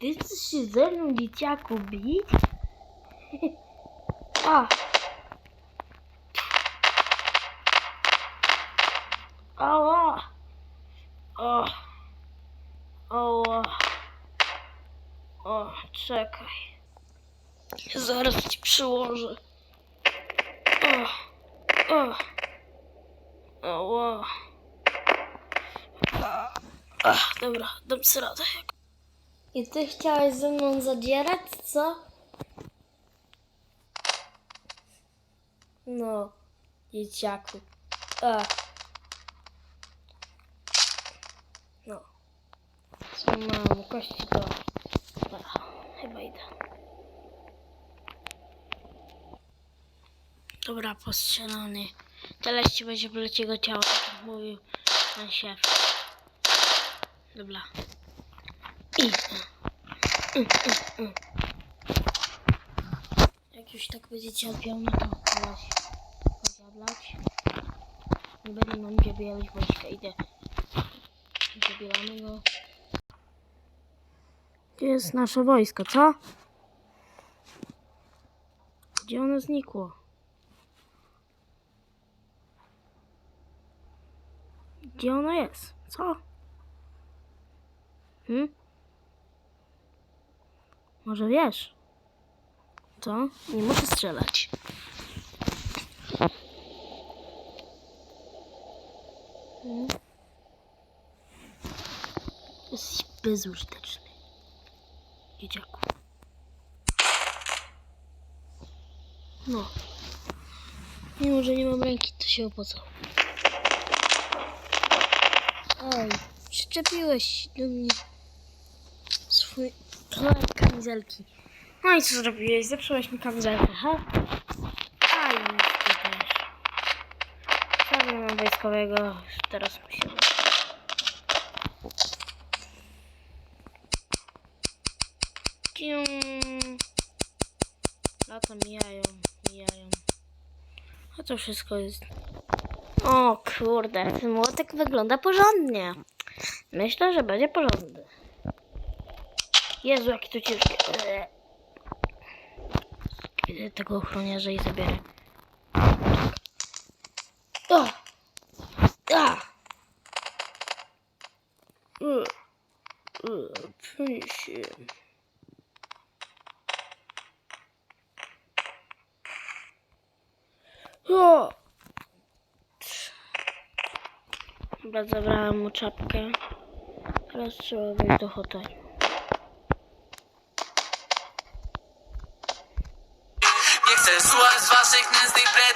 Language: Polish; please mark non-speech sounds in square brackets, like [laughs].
Ty chcesz się ze mną, dzieciaku, bić? [laughs] A! Ała! O! Ała! O, czekaj. Zaraz ci przyłożę. O! O! Ała! Ach, dobra, dam sobie radę. I ty chciałeś ze mną zadzierać, co? No, dzieciaku. A. No. Co mam? Kości to. Dobra, chyba idę. Dobra, postrzelony. Teraz ci będzie wleć jego ciało, tak jak mówił pan szef. Dobra. Jak już tak będzie cierpiał, to teraz pozjadlać. Nie będę nam zabierać wojska, idę. Zabieramy go. Gdzie jest nasze wojsko, co? Gdzie ono znikło? Gdzie ono jest? Co? Hmm? Może wiesz? Co? Nie muszę strzelać. Hmm? Jesteś bezużyteczny. Dzieciaku. No. Mimo, że nie mam ręki, to się opłacał. Oj, przyczepiłeś do mnie swój kolor kamizelki. No i co zrobiłeś? Zepsułeś mi kamizelkę, ha? Aj, ty też. Sam mam wojskowego, teraz musimy. Lata mijają, mijają. A to wszystko jest... O kurde, ten młotek wygląda porządnie. Myślę, że będzie porządny. Jezu, jaki to ciężkie. Eee. Tego ochroniarza i zabiorę. O! A! Się. O! Chyba zabrałam mu czapkę. Teraz trzeba wejść do hotelu. z waszych nędznych bredni